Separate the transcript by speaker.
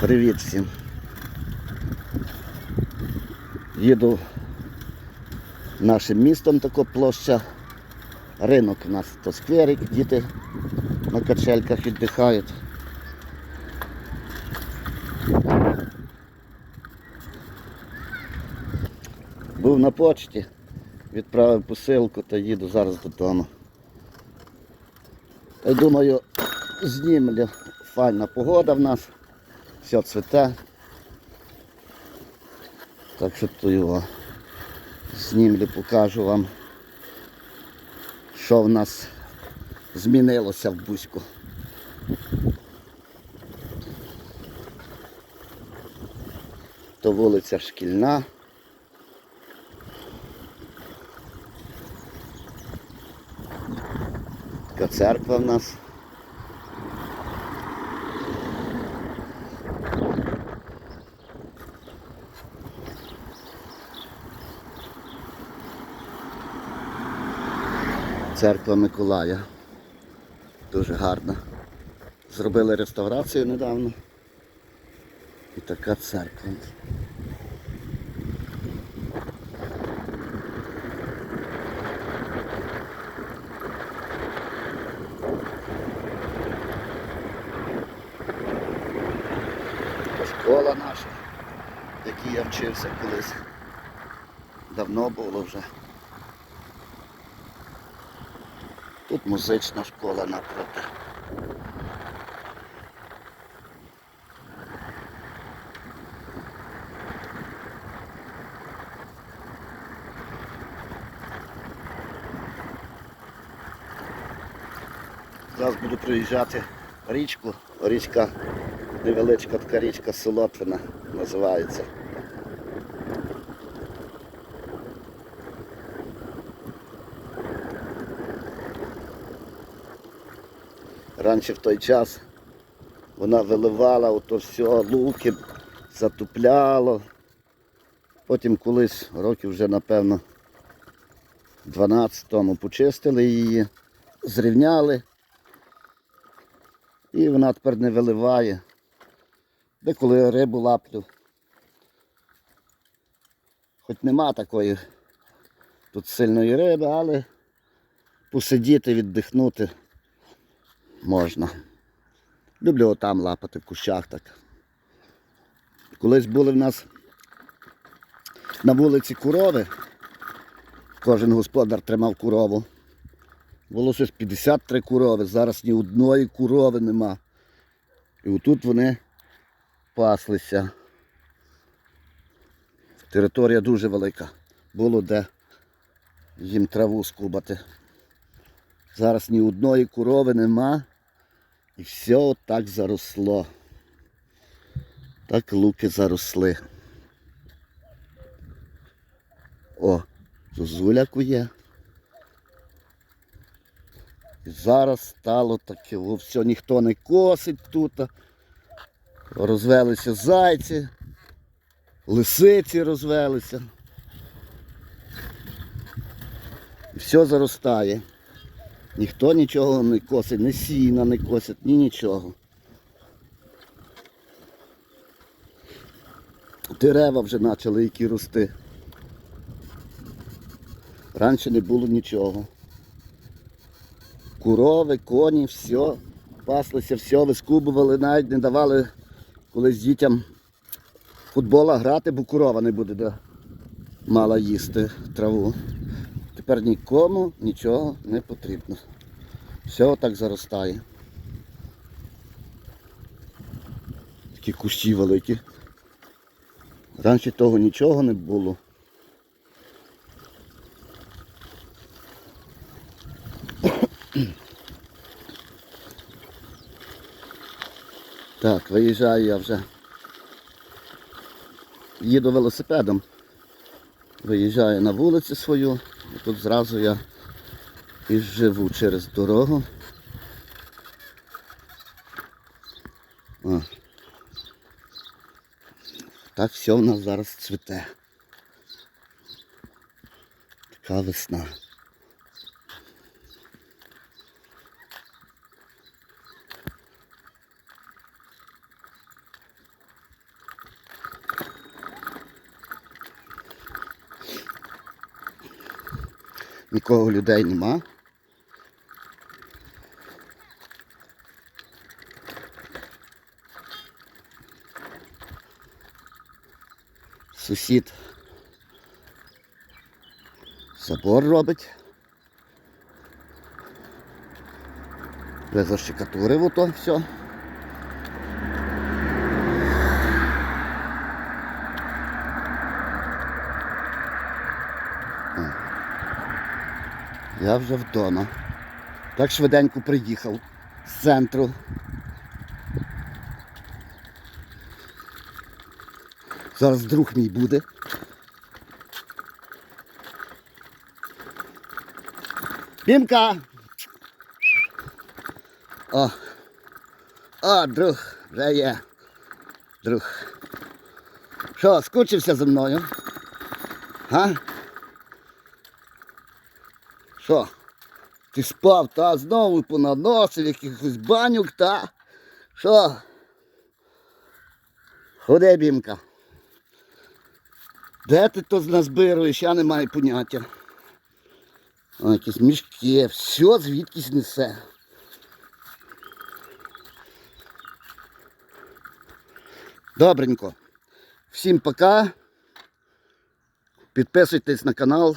Speaker 1: Привіт всім. Їду нашим містом тако площа. Ринок у нас то скверик, діти на качельках віддихають. Був на почті, відправив посилку та їду зараз додому. Та й думаю, знімлю. Файна погода в нас, все цвіте. Так що то його знімлю, покажу вам, що в нас змінилося в Бузьку. То вулиця Шкільна. Така церква в нас. Церква Миколая. Дуже гарна. Зробили реставрацію недавно. І така церква. Школа наша, в якій я вчився колись. Давно було вже. Тут музична школа напроти. Зараз буду проїжджати річку. Річка, невеличка така річка Солотвина називається. Раніше в той час вона виливала ото все, луки, затупляло. Потім колись, років вже, напевно, 12 тому почистили її, зрівняли. І вона тепер не виливає. Деколи рибу лаплю. Хоч нема такої тут сильної риби, але посидіти, віддихнути можна. Люблю отам лапати в кущах так. Колись були в нас на вулиці курови. Кожен господар тримав корову. Було щось 53 корови, зараз ні одної корови нема. І отут вони паслися. Територія дуже велика. Було де їм траву скубати. Зараз ні одної корови нема. І все отак заросло. Так луки заросли. О, зозуля кує. І зараз стало таке, все, ніхто не косить тут. Розвелися зайці, лисиці розвелися. І все заростає. Ніхто нічого не косить, ні сіна не косить, ні нічого. Дерева вже почали які рости. Раніше не було нічого. Курови, коні, все, паслися, все, вискубували, навіть не давали колись дітям футбола грати, бо корова не буде де мала їсти траву. Тепер нікому нічого не потрібно. Все отак заростає. Такі кущі великі. Раніше того нічого не було. Так, виїжджаю я вже. Їду велосипедом. Виїжджаю на вулицю свою. Тут зразу я і живу через дорогу. О. Так все в нас зараз цвіте. Така весна. Нікого людей нема. Сусід забор робить. Вже защекатурив ото все. Я вже вдома. Так швиденько приїхав з центру. Зараз друг мій буде. Пімка! О! О, друг, вже є. Друг. Що, скучився за мною? Га? Що? Ти спав, та знову понаносив якихось банюк, та? Що? Ходи, бімка. Де ти то назбируєш, я не маю поняття. О, якісь мішки, все звідкись несе. Добренько. Всім пока. Підписуйтесь на канал.